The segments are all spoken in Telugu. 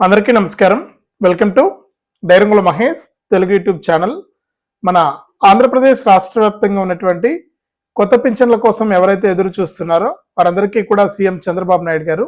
అందరికీ నమస్కారం. వెల్కమ్ టు డైరంగుల మహేష్ తెలుగు యూట్యూబ్ ఛానల్. మన ఆంధ్రప్రదేశ్ రాష్ట్ర వ్యాప్తంగా ఉన్నటువంటి కొత్త పింఛన్ల కోసం ఎవరైతే ఎదురు చూస్తున్నారో వారందరికీ కూడా సీఎం చంద్రబాబు నాయుడు గారు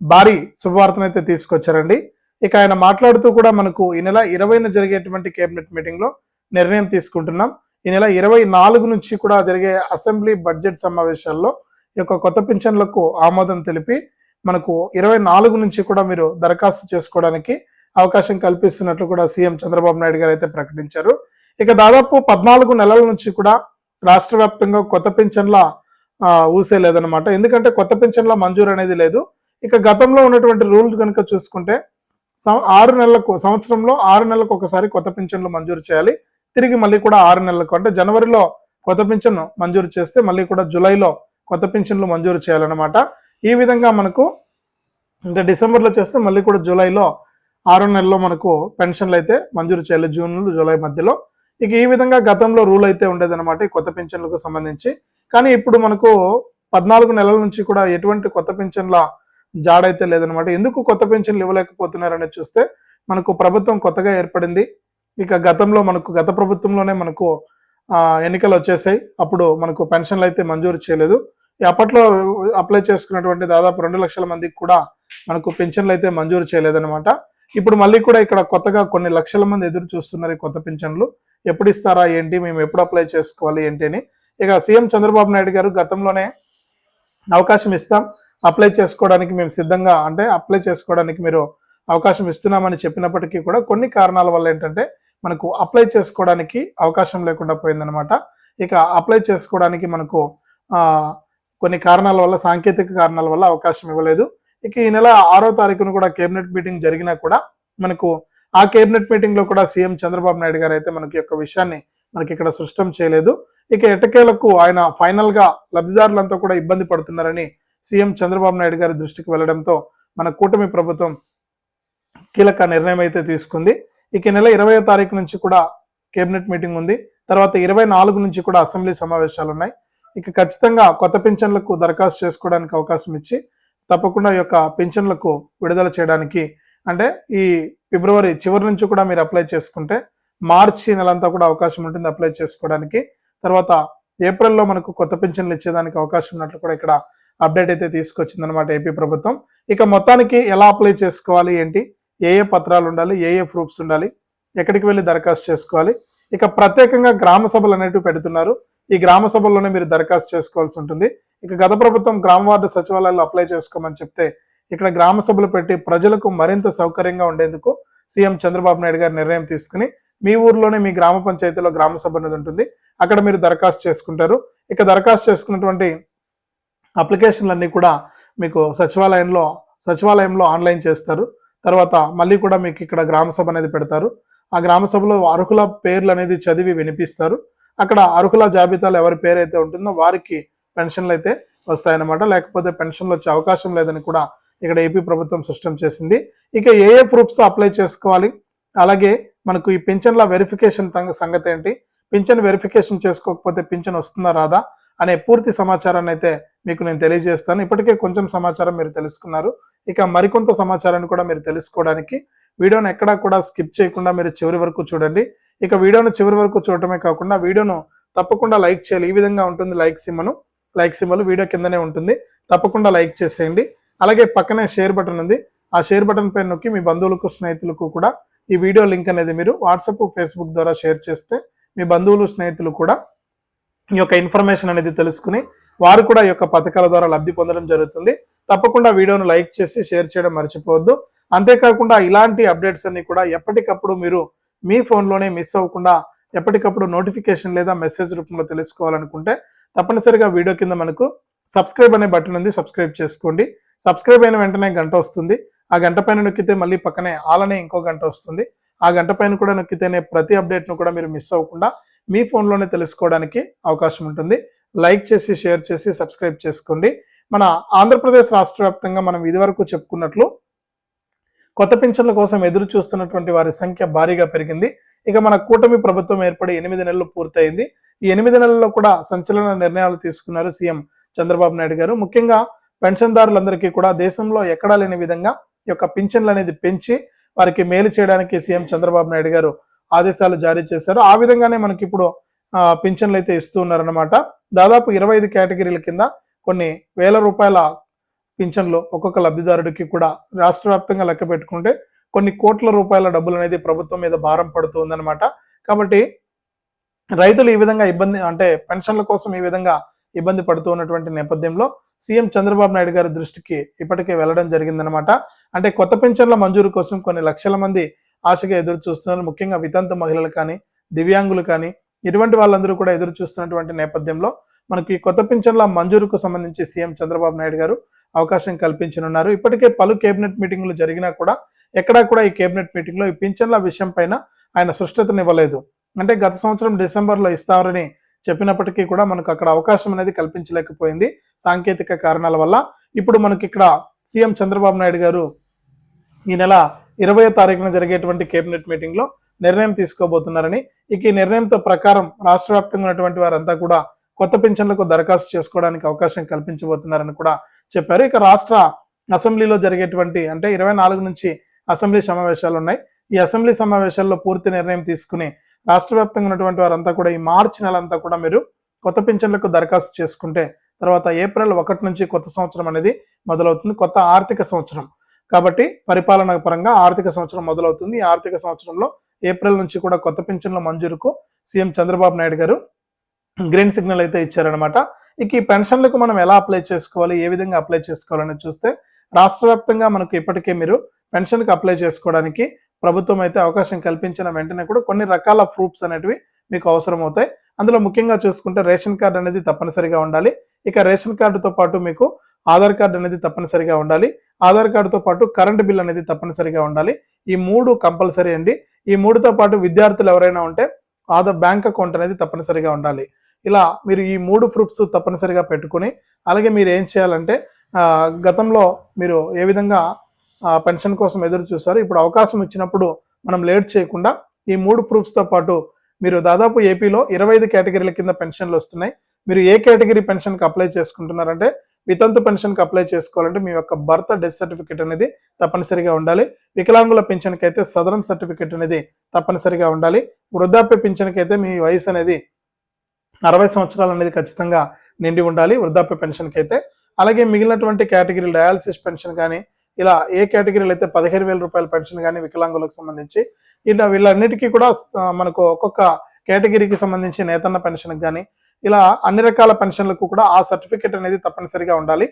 భారీ శుభవార్తనైతే తీసుకొచ్చారండి. ఇక ఆయన మాట్లాడుతూ కూడా మనకు ఈ నెల ఇరవైన జరిగేటువంటి కేబినెట్ మీటింగ్లో నిర్ణయం తీసుకుంటున్నాం. ఈ నెల ఇరవై నాలుగు నుంచి కూడా జరిగే అసెంబ్లీ బడ్జెట్ సమావేశాల్లో ఈ యొక్క కొత్త పింఛన్లకు ఆమోదం తెలిపి మనకు ఇరవై నాలుగు నుంచి కూడా మీరు దరఖాస్తు చేసుకోవడానికి అవకాశం కల్పిస్తున్నట్లు కూడా సీఎం చంద్రబాబు నాయుడు గారు అయితే ప్రకటించారు. ఇక దాదాపు పద్నాలుగు నెలల నుంచి కూడా రాష్ట్ర వ్యాప్తంగా కొత్త పింఛన్ల ఊసే లేదనమాట ఎందుకంటే కొత్త పింఛన్ల మంజూరు అనేది లేదు. ఇక గతంలో ఉన్నటువంటి రూల్ కనుక చూసుకుంటే సం- ఆరు నెలలకు సంవత్సరంలో ఆరు నెలలకు ఒకసారి కొత్త పింఛన్లు మంజూరు చేయాలి. తిరిగి మళ్ళీ కూడా ఆరు నెలలకు అంటే జనవరిలో కొత్త పింఛన్ మంజూరు చేస్తే మళ్ళీ కూడా జూలైలో కొత్త పింఛన్లు మంజూరు చేయాలన్నమాట. ఈ విధంగా మనకు ఇంకా డిసెంబర్లో చేస్తే మళ్ళీ కూడా జూలైలో ఆరో నెలలో మనకు పెన్షన్లు అయితే మంజూరు చేయాలి. జూన్ జూలై మధ్యలో. ఇక ఈ విధంగా గతంలో రూల్ అయితే ఉండేదన్నమాట ఈ కొత్త పెన్షన్లకు సంబంధించి. కానీ ఇప్పుడు మనకు పద్నాలుగు నెలల నుంచి కూడా ఎటువంటి కొత్త పెన్షన్ల జాడైతే లేదనమాట ఎందుకు కొత్త పెన్షన్లు ఇవ్వలేకపోతున్నారని చూస్తే మనకు ప్రభుత్వం కొత్తగా ఏర్పడింది. ఇక గతంలో మనకు గత ప్రభుత్వంలోనే మనకు ఎన్నికలు వచ్చేసాయి. అప్పుడు మనకు పెన్షన్లు అయితే మంజూరు చేయలేదు. అప్పట్లో అప్లై చేసుకున్నటువంటి దాదాపు రెండు లక్షల మందికి కూడా మనకు పెన్షన్లు అయితే మంజూరు చేయలేదన్నమాట. ఇప్పుడు మళ్ళీ కూడా ఇక్కడ కొత్తగా కొన్ని లక్షల మంది ఎదురు చూస్తున్నారు ఈ కొత్త పెన్షన్లు ఎప్పుడు ఇస్తారా ఏంటి మేము ఎప్పుడు అప్లై చేసుకోవాలి ఏంటి అని. ఇక సీఎం చంద్రబాబు నాయుడు గారు గతంలోనే అవకాశం ఇస్తాం అప్లై చేసుకోవడానికి మేము సిద్ధంగా అంటే అప్లై చేసుకోవడానికి మీరు అవకాశం ఇస్తున్నామని చెప్పినప్పటికీ కూడా కొన్ని కారణాల వల్ల ఏంటంటే మనకు అప్లై చేసుకోవడానికి అవకాశం లేకుండా పోయిందనమాట ఇక అప్లై చేసుకోవడానికి మనకు కొన్ని కారణాల వల్ల సాంకేతిక కారణాల వల్ల అవకాశం ఇవ్వలేదు. ఇక ఈ నెల ఆరో తారీఖున కూడా కేబినెట్ మీటింగ్ జరిగినా కూడా మనకు ఆ కేబినెట్ మీటింగ్లో కూడా సీఎం చంద్రబాబు నాయుడు గారు అయితే మనకి యొక్క విషయాన్ని మనకి ఇక్కడ సృష్టం చేయలేదు. ఇక ఎటకేలకు ఆయన ఫైనల్గా లబ్ధిదారులంతా కూడా ఇబ్బంది పడుతున్నారని సీఎం చంద్రబాబు నాయుడు గారి దృష్టికి వెళ్ళడంతో మన కూటమి ప్రభుత్వం కీలక నిర్ణయం అయితే తీసుకుంది. ఇక నెల ఇరవై తారీఖు నుంచి కూడా కేబినెట్ మీటింగ్ ఉంది. తర్వాత ఇరవై నాలుగు నుంచి కూడా అసెంబ్లీ సమావేశాలు ఉన్నాయి ఇక ఖచ్చితంగా కొత్త పింఛన్లకు దరఖాస్తు చేసుకోవడానికి అవకాశం ఇచ్చి తప్పకుండా ఈ యొక్క పింఛన్లకు విడుదల చేయడానికి అంటే ఈ ఫిబ్రవరి చివరి నుంచి కూడా మీరు అప్లై చేసుకుంటే మార్చి నెలంతా కూడా అవకాశం ఉంటుంది అప్లై చేసుకోవడానికి. తర్వాత ఏప్రిల్లో మనకు కొత్త పింఛన్లు ఇచ్చేదానికి అవకాశం ఉన్నట్లు కూడా ఇక్కడ అప్డేట్ అయితే తీసుకొచ్చిందనమాట ఏపీ ప్రభుత్వం. ఇక మొత్తానికి ఎలా అప్లై చేసుకోవాలి ఏంటి ఏ ఏ పత్రాలు ఉండాలి ఏ ఏ ప్రూఫ్స్ ఉండాలి ఎక్కడికి వెళ్ళి దరఖాస్తు చేసుకోవాలి ఇక ప్రత్యేకంగా గ్రామ సభలు అనేటివి పెడుతున్నారు. ఈ గ్రామ సభల్లోనే మీరు దరఖాస్తు చేసుకోవాల్సి ఉంటుంది. ఇక గత ప్రభుత్వం గ్రామ వార్డు సచివాలయాల్లో అప్లై చేసుకోమని చెప్తే ఇక్కడ గ్రామ సభలు పెట్టి ప్రజలకు మరింత సౌకర్యంగా ఉండేందుకు సీఎం చంద్రబాబు నాయుడు గారు నిర్ణయం తీసుకుని మీ ఊర్లోనే మీ గ్రామ పంచాయతీలో గ్రామ సభ అనేది ఉంటుంది. అక్కడ మీరు దరఖాస్తు చేసుకుంటారు. ఇక దరఖాస్తు చేసుకున్నటువంటి అప్లికేషన్లన్నీ కూడా మీకు సచివాలయంలో సచివాలయంలో ఆన్లైన్ చేస్తారు. తర్వాత మళ్ళీ కూడా మీకు ఇక్కడ గ్రామ సభ అనేది పెడతారు. ఆ గ్రామ సభలో అర్హుల పేర్లు అనేది చదివి వినిపిస్తారు. అక్కడ అర్హుల జాబితాలో ఎవరి పేరు అయితే ఉంటుందో వారికి పెన్షన్లు అయితే వస్తాయన్నమాట. లేకపోతే పెన్షన్లు వచ్చే అవకాశం లేదని కూడా ఇక్కడ ఏపీ ప్రభుత్వం స్పష్టం చేసింది. ఇక ఏ ఏ ప్రూఫ్స్తో అప్లై చేసుకోవాలి? అలాగే మనకు ఈ పింఛన్ల వెరిఫికేషన్ సంగతి ఏంటి? పింఛన్ వెరిఫికేషన్ చేసుకోకపోతే పింఛన్ వస్తుందా రాదా అనే పూర్తి సమాచారాన్ని అయితే మీకు నేను తెలియజేస్తాను. ఇప్పటికే కొంచెం సమాచారం మీరు తెలుసుకున్నారు. ఇక మరికొంత సమాచారాన్ని కూడా మీరు తెలుసుకోవడానికి వీడియోను ఎక్కడా కూడా స్కిప్ చేయకుండా మీరు చివరి వరకు చూడండి. ఇక వీడియోను చివరి వరకు చూడటమే కాకుండా వీడియోను తప్పకుండా లైక్ చేయాలి. ఈ విధంగా ఉంటుంది లైక్ సిమ్మను లైక్ సిమ్మలు వీడియో కిందనే ఉంటుంది. తప్పకుండా లైక్ చేసేయండి. అలాగే పక్కనే షేర్ బటన్ ఉంది. ఆ షేర్ బటన్ పైన నొక్కి మీ బంధువులకు స్నేహితులకు కూడా ఈ వీడియో లింక్ అనేది మీరు వాట్సాప్ ఫేస్బుక్ ద్వారా షేర్ చేస్తే మీ బంధువులు స్నేహితులు కూడా ఈ యొక్క ఇన్ఫర్మేషన్ అనేది తెలుసుకుని వారు కూడా ఈ యొక్క పథకాల ద్వారా లబ్ధి పొందడం జరుగుతుంది. తప్పకుండా వీడియోను లైక్ చేసి షేర్ చేయడం మర్చిపోవద్దు. అంతేకాకుండా ఇలాంటి అప్డేట్స్ అన్ని కూడా ఎప్పటికప్పుడు మీరు మీ ఫోన్లోనే మిస్ అవ్వకుండా ఎప్పటికప్పుడు నోటిఫికేషన్ లేదా మెసేజ్ రూపంలో తెలుసుకోవాలనుకుంటే తప్పనిసరిగా వీడియో కింద మనకు సబ్స్క్రైబ్ అనే బటన్ ఉంది సబ్స్క్రైబ్ చేసుకోండి. సబ్స్క్రైబ్ అయిన వెంటనే గంట వస్తుంది. ఆ గంట పైన నొక్కితే మళ్ళీ పక్కనే ఆలనే ఇంకో గంట వస్తుంది. ఆ గంట పైన కూడా నొక్కితేనే ప్రతి అప్డేట్ను కూడా మీరు మిస్ అవ్వకుండా మీ ఫోన్లోనే తెలుసుకోవడానికి అవకాశం ఉంటుంది. లైక్ చేసి షేర్ చేసి సబ్స్క్రైబ్ చేసుకోండి. మన ఆంధ్రప్రదేశ్ రాష్ట్ర వ్యాప్తంగా మనం ఇదివరకు చెప్పుకున్నట్లు కొత్త పింఛన్ల కోసం ఎదురు చూస్తున్నటువంటి వారి సంఖ్య భారీగా పెరిగింది. ఇక మన కూటమి ప్రభుత్వం ఏర్పడి ఎనిమిది నెలలు పూర్తయింది. ఈ ఎనిమిది నెలల్లో కూడా సంచలన నిర్ణయాలు తీసుకున్నారు సీఎం చంద్రబాబు నాయుడు గారు. ముఖ్యంగా పెన్షన్దారులందరికీ కూడా దేశంలో ఎక్కడా లేని విధంగా ఈ యొక్క పింఛన్లు అనేది పెంచి వారికి మేలు చేయడానికి సీఎం చంద్రబాబు నాయుడు గారు ఆదేశాలు జారీ చేశారు. ఆ విధంగానే మనకి ఇప్పుడు ఆ, పింఛన్లు అయితే ఇస్తూ ఉన్నారన్నమాట. దాదాపు ఇరవై ఐదు కేటగిరీల కింద కొన్ని వేల రూపాయల పింఛన్లో ఒక్కొక్క లబ్ధిదారుడికి కూడా రాష్ట్ర వ్యాప్తంగా లెక్క పెట్టుకుంటే కొన్ని కోట్ల రూపాయల డబ్బులు అనేది ప్రభుత్వం మీద భారం పడుతుందన్నమాట. కాబట్టి రైతులు ఈ విధంగా ఇబ్బంది అంటే పెన్షన్ల కోసం ఈ విధంగా ఇబ్బంది పడుతూ ఉన్నటువంటి నేపథ్యంలో సీఎం చంద్రబాబు నాయుడు గారి దృష్టికి ఇప్పటికే వెళ్ళడం జరిగిందనమాట అంటే కొత్త పెన్షన్ల మంజూరు కోసం కొన్ని లక్షల మంది ఆశగా ఎదురు చూస్తున్నారు. ముఖ్యంగా వితంతు మహిళలు కానీ దివ్యాంగులు కానీ ఇటువంటి వాళ్ళందరూ కూడా ఎదురు చూస్తున్నటువంటి నేపథ్యంలో మనకి కొత్త పింఛన్ల మంజూరుకు సంబంధించి సీఎం చంద్రబాబు నాయుడు గారు అవకాశం కల్పించనున్నారు. ఇప్పటికే పలు కేబినెట్ మీటింగులు జరిగినా కూడా ఎక్కడా కూడా ఈ కేబినెట్ మీటింగ్లో ఈ పింఛన్ల విషయం పైన ఆయన సుష్టతనివ్వలేదు అంటే గత సంవత్సరం డిసెంబర్లో ఇస్తారని చెప్పినప్పటికీ కూడా మనకు అక్కడ అవకాశం అనేది కల్పించలేకపోయింది సాంకేతిక కారణాల వల్ల. ఇప్పుడు మనకి ఇక్కడ సీఎం చంద్రబాబు నాయుడు గారు ఈ నెల ఇరవై తారీఖున జరిగేటువంటి కేబినెట్ మీటింగ్లో నిర్ణయం తీసుకోబోతున్నారని. ఇక ఈ నిర్ణయంతో ప్రకారం రాష్ట్ర వ్యాప్తంగా ఉన్నటువంటి వారంతా కూడా కొత్త పింఛన్లకు దరఖాస్తు చేసుకోవడానికి అవకాశం కల్పించబోతున్నారని కూడా చెప్పారు. ఇక రాష్ట్ర అసెంబ్లీలో జరిగేటువంటి అంటే ఇరవై నాలుగు నుంచి అసెంబ్లీ సమావేశాలు ఉన్నాయి. ఈ అసెంబ్లీ సమావేశాల్లో పూర్తి నిర్ణయం తీసుకుని రాష్ట్ర వ్యాప్తంగా ఉన్నటువంటి వారంతా కూడా ఈ మార్చి నెల అంతా కూడా మీరు కొత్త పింఛన్లకు దరఖాస్తు చేసుకుంటే తర్వాత ఏప్రిల్ ఒకటి నుంచి కొత్త సంవత్సరం అనేది మొదలవుతుంది. కొత్త ఆర్థిక సంవత్సరం. కాబట్టి పరిపాలన పరంగా ఆర్థిక సంవత్సరం మొదలవుతుంది. ఈ ఆర్థిక సంవత్సరంలో ఏప్రిల్ నుంచి కూడా కొత్త పింఛన్ల మంజూరుకు సీఎం చంద్రబాబు నాయుడు గారు గ్రీన్ సిగ్నల్ అయితే ఇచ్చారనమాట ఇక ఈ పెన్షన్లకు మనం ఎలా అప్లై చేసుకోవాలి ఏ విధంగా అప్లై చేసుకోవాలని చూస్తే రాష్ట్ర వ్యాప్తంగా మనకు ఇప్పటికే మీరు పెన్షన్కి అప్లై చేసుకోవడానికి ప్రభుత్వం అయితే అవకాశం కల్పించిన వెంటనే కూడా కొన్ని రకాల ప్రూఫ్స్ అనేటివి మీకు అవసరం అవుతాయి అందులో ముఖ్యంగా చూసుకుంటే రేషన్ కార్డు అనేది తప్పనిసరిగా ఉండాలి. ఇక రేషన్ కార్డుతో పాటు మీకు ఆధార్ కార్డు అనేది తప్పనిసరిగా ఉండాలి. ఆధార్ కార్డుతో పాటు కరెంట్ బిల్ అనేది తప్పనిసరిగా ఉండాలి. ఈ మూడు కంపల్సరీ అండి. ఈ మూడుతో పాటు విద్యార్థులు ఎవరైనా ఉంటే ఆధార్ బ్యాంక్ అకౌంట్ అనేది తప్పనిసరిగా ఉండాలి. ఇలా మీరు ఈ మూడు ప్రూఫ్స్ తప్పనిసరిగా పెట్టుకుని అలాగే మీరు ఏం చేయాలంటే గతంలో మీరు ఏ విధంగా పెన్షన్ కోసం ఎదురు చూసారు ఇప్పుడు అవకాశం ఇచ్చినప్పుడు మనం లేట్ చేయకుండా ఈ మూడు ప్రూఫ్స్తో పాటు మీరు దాదాపు ఏపీలో ఇరవై ఐదు కేటగిరీల కింద పెన్షన్లు వస్తున్నాయి. మీరు ఏ కేటగిరీ పెన్షన్కి అప్లై చేసుకుంటున్నారంటే వితంతు పెన్షన్కి అప్లై చేసుకోవాలంటే మీ యొక్క బర్త్ డెత్ సర్టిఫికేట్ అనేది తప్పనిసరిగా ఉండాలి. వికలాంగుల పెన్షన్కి అయితే సదరం సర్టిఫికేట్ అనేది తప్పనిసరిగా ఉండాలి. వృద్ధాప్య పెన్షన్కి అయితే మీ వయసు అనేది అరవై సంవత్సరాలు అనేది ఖచ్చితంగా నిండి ఉండాలి వృద్ధాప్య పెన్షన్కి అయితే అలాగే మిగిలినటువంటి కేటగిరీ డయాలసిస్ పెన్షన్ కానీ ఇలా ఏ కేటగిరీలు అయితే పదిహేను వేల రూపాయల పెన్షన్ కానీ వికలాంగులకు సంబంధించి ఇలా వీళ్ళన్నిటికీ కూడా మనకు ఒక్కొక్క కేటగిరీకి సంబంధించి నేతన్న పెన్షన్కి కానీ ఇలా అన్ని రకాల పెన్షన్లకు కూడా ఆ సర్టిఫికేట్ అనేది తప్పనిసరిగా ఉండాలి.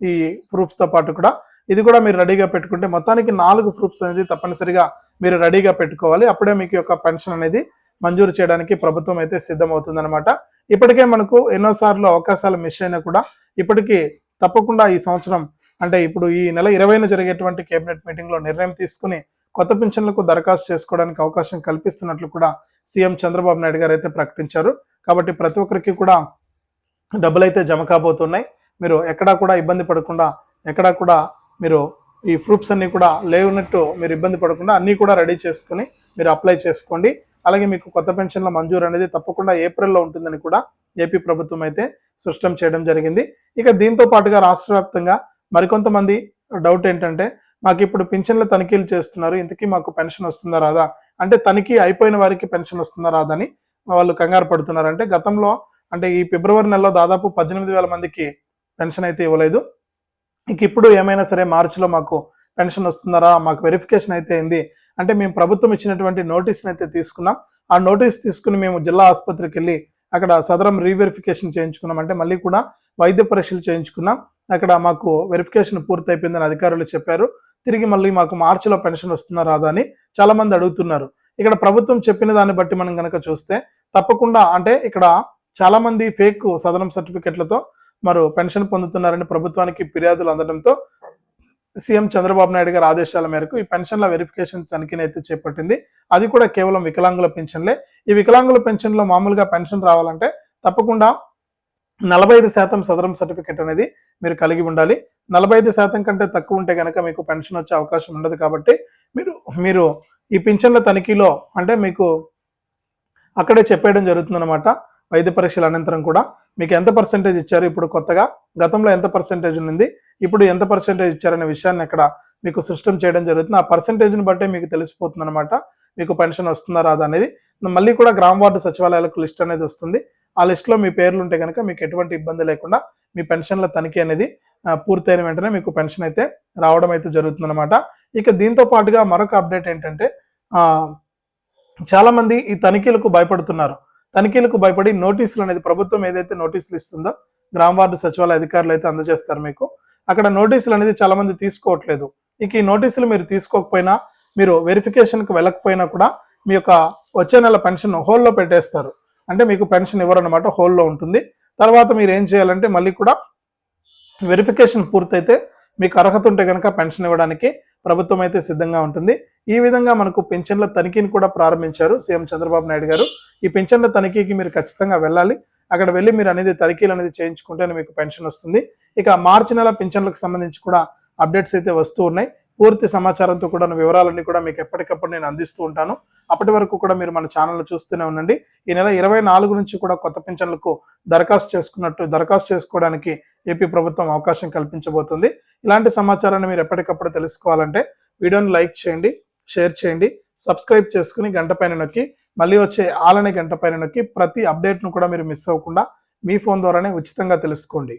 ఈ ప్రూఫ్స్తో పాటు కూడా ఇది కూడా మీరు రెడీగా పెట్టుకుంటే మొత్తానికి నాలుగు ప్రూఫ్స్ అనేది తప్పనిసరిగా మీరు రెడీగా పెట్టుకోవాలి. అప్పుడే మీకు యొక్క పెన్షన్ అనేది మంజూరు చేయడానికి ప్రభుత్వం అయితే సిద్ధమవుతుందన్నమాట. ఇప్పటికే మనకు ఎన్నోసార్లు అవకాశాలు మిస్ అయినా కూడా ఇప్పటికీ తప్పకుండా ఈ సంవత్సరం అంటే ఇప్పుడు ఈ నెల ఇరవైన జరిగేటువంటి కేబినెట్ మీటింగ్లో నిర్ణయం తీసుకుని కొత్త పింఛన్లకు దరఖాస్తు చేసుకోవడానికి అవకాశం కల్పిస్తున్నట్లు కూడా సీఎం చంద్రబాబు నాయుడు గారు అయితే ప్రకటించారు. కాబట్టి ప్రతి ఒక్కరికి కూడా డబ్బులు అయితే జమ కాబోతున్నాయి. మీరు ఎక్కడా కూడా ఇబ్బంది పడకుండా ఎక్కడా కూడా మీరు ఈ ప్రూఫ్స్ అన్నీ కూడా లేవున్నట్టు మీరు ఇబ్బంది పడకుండా అన్నీ కూడా రెడీ చేసుకుని మీరు అప్లై చేసుకోండి. అలాగే మీకు కొత్త పెన్షన్ల మంజూరు అనేది తప్పకుండా ఏప్రిల్లో ఉంటుందని కూడా ఏపీ ప్రభుత్వం అయితే స్పష్టం చేయడం జరిగింది. ఇక దీంతో పాటుగా రాష్ట్ర వ్యాప్తంగా మరికొంతమంది డౌట్ ఏంటంటే మాకు ఇప్పుడు పింఛన్ల తనిఖీలు చేస్తున్నారు ఇంతకీ మాకు పెన్షన్ వస్తుందా రాదా? అంటే తనిఖీ అయిపోయిన వారికి పెన్షన్ వస్తుందా రాదా అని వాళ్ళు కంగారు పడుతున్నారు. అంటే గతంలో అంటే ఈ ఫిబ్రవరి నెలలో దాదాపు పద్దెనిమిది వేల మందికి పెన్షన్ అయితే ఇవ్వలేదు. ఇక ఇప్పుడు ఏమైనా సరే మార్చిలో మాకు పెన్షన్ వస్తుందరా మాకు వెరిఫికేషన్ అయితే అయింది. అంటే మేము ప్రభుత్వం ఇచ్చినటువంటి నోటీస్ని అయితే తీసుకున్నాం. ఆ నోటీస్ తీసుకుని మేము జిల్లా ఆసుపత్రికి వెళ్ళి అక్కడ సదరం రీవెరిఫికేషన్ చేయించుకున్నాం. అంటే మళ్ళీ కూడా వైద్య పరీక్షలు చేయించుకున్నాం. అక్కడ మాకు వెరిఫికేషన్ పూర్తయిపోయిందని అధికారులు చెప్పారు. తిరిగి మళ్ళీ మాకు మార్చిలో పెన్షన్ వస్తుందా రాదా అని చాలామంది అడుగుతున్నారు. ఇక్కడ ప్రభుత్వం చెప్పిన దాన్ని బట్టి మనం కనుక చూస్తే తప్పకుండా అంటే ఇక్కడ చాలామంది ఫేక్ సదనం సర్టిఫికెట్లతో మరో పెన్షన్ పొందుతున్నారని ప్రభుత్వానికి ఫిర్యాదులు అందడంతో సీఎం చంద్రబాబు నాయుడు గారి ఆదేశాల మేరకు ఈ పెన్షన్ల వెరిఫికేషన్ తనిఖీని అయితే చేపట్టింది. అది కూడా కేవలం వికలాంగుల పెన్షన్లే. ఈ వికలాంగుల పెన్షన్లో మామూలుగా పెన్షన్ రావాలంటే తప్పకుండా నలభై ఐదు శాతం సదరం సర్టిఫికేట్ అనేది మీరు కలిగి ఉండాలి. నలభై ఐదు శాతం కంటే తక్కువ ఉంటే కనుక మీకు పెన్షన్ వచ్చే అవకాశం ఉండదు కాబట్టి మీరు మీరు ఈ పింఛన్ల తనిఖీలో అంటే మీకు అక్కడే చెప్పేయడం జరుగుతుందన్నమాట. వైద్య పరీక్షల అనంతరం కూడా. మీకు ఎంత పర్సెంటేజ్ ఇచ్చారు? ఇప్పుడు కొత్తగా గతంలో ఎంత పర్సెంటేజ్ ఉంది ఇప్పుడు ఎంత పర్సెంటేజ్ ఇచ్చారనే విషయాన్ని ఇక్కడ మీకు సిస్టమ్ చేయడం జరుగుతుంది. ఆ పర్సెంటేజ్ని బట్టే మీకు తెలిసిపోతుంది అనమాట మీకు పెన్షన్ వస్తుందా రాదా అనేది. మళ్ళీ కూడా గ్రామ వార్డు సచివాలయాలకు లిస్ట్ అనేది వస్తుంది. ఆ లిస్ట్లో మీ పేర్లు ఉంటే కనుక మీకు ఎటువంటి ఇబ్బంది లేకుండా మీ పెన్షన్ల తనిఖీ అనేది పూర్తయిన వెంటనే మీకు పెన్షన్ అయితే రావడం అయితే జరుగుతుందన్నమాట. ఇక దీంతో పాటుగా మరొక అప్డేట్ ఏంటంటే చాలామంది ఈ తనిఖీలకు భయపడుతున్నారు. తనిఖీలకు భయపడి నోటీసులు అనేది ప్రభుత్వం ఏదైతే నోటీసులు ఇస్తుందో గ్రామ వార్డు సచివాలయ అధికారులు అయితే అందజేస్తారు మీకు. అక్కడ నోటీసులు అనేది చాలా మంది తీసుకోవట్లేదు. ఇక ఈ నోటీసులు మీరు తీసుకోకపోయినా మీరు వెరిఫికేషన్కి వెళ్ళకపోయినా కూడా మీ యొక్క వచ్చే నెల పెన్షన్ హోల్లో పెట్టేస్తారు. అంటే మీకు పెన్షన్ ఇవ్వరన్నమాట హోల్లో ఉంటుంది. తర్వాత మీరు ఏం చేయాలంటే మళ్ళీ కూడా వెరిఫికేషన్ పూర్తయితే మీకు అర్హత ఉంటే కనుక పెన్షన్ ఇవ్వడానికి ప్రభుత్వం అయితే సిద్ధంగా ఉంటుంది. ఈ విధంగా మనకు పెన్షన్ల తనిఖీని కూడా ప్రారంభించారు సీఎం చంద్రబాబు నాయుడు గారు. ఈ పెన్షన్ల తనిఖీకి మీరు ఖచ్చితంగా వెళ్ళాలి. అక్కడ వెళ్ళి మీరు అనేది తనిఖీలు అనేది చేయించుకుంటేనే మీకు పెన్షన్ వస్తుంది. ఇక మార్చి నెల పింఛన్లకు సంబంధించి కూడా అప్డేట్స్ అయితే వస్తూ ఉన్నాయి. పూర్తి సమాచారంతో కూడా వివరాలన్నీ కూడా మీకు ఎప్పటికప్పుడు నేను అందిస్తూ ఉంటాను. అప్పటి వరకు కూడా మీరు మన ఛానల్ చూస్తూనే ఉండండి. ఈ నెల ఇరవై నాలుగు నుంచి కూడా కొత్త పింఛన్లకు దరఖాస్తు చేసుకున్నట్టు దరఖాస్తు చేసుకోవడానికి ఏపీ ప్రభుత్వం అవకాశం కల్పించబోతుంది. ఇలాంటి సమాచారాన్ని మీరు ఎప్పటికప్పుడు తెలుసుకోవాలంటే వీడియోని లైక్ చేయండి షేర్ చేయండి సబ్స్క్రైబ్ చేసుకుని గంట పైన నొక్కి మళ్ళీ వచ్చే ఆలనే గంట పైన నొక్కి ప్రతి అప్డేట్ను కూడా మీరు మిస్ అవ్వకుండా మీ ఫోన్ ద్వారానే ఉచితంగా తెలుసుకోండి.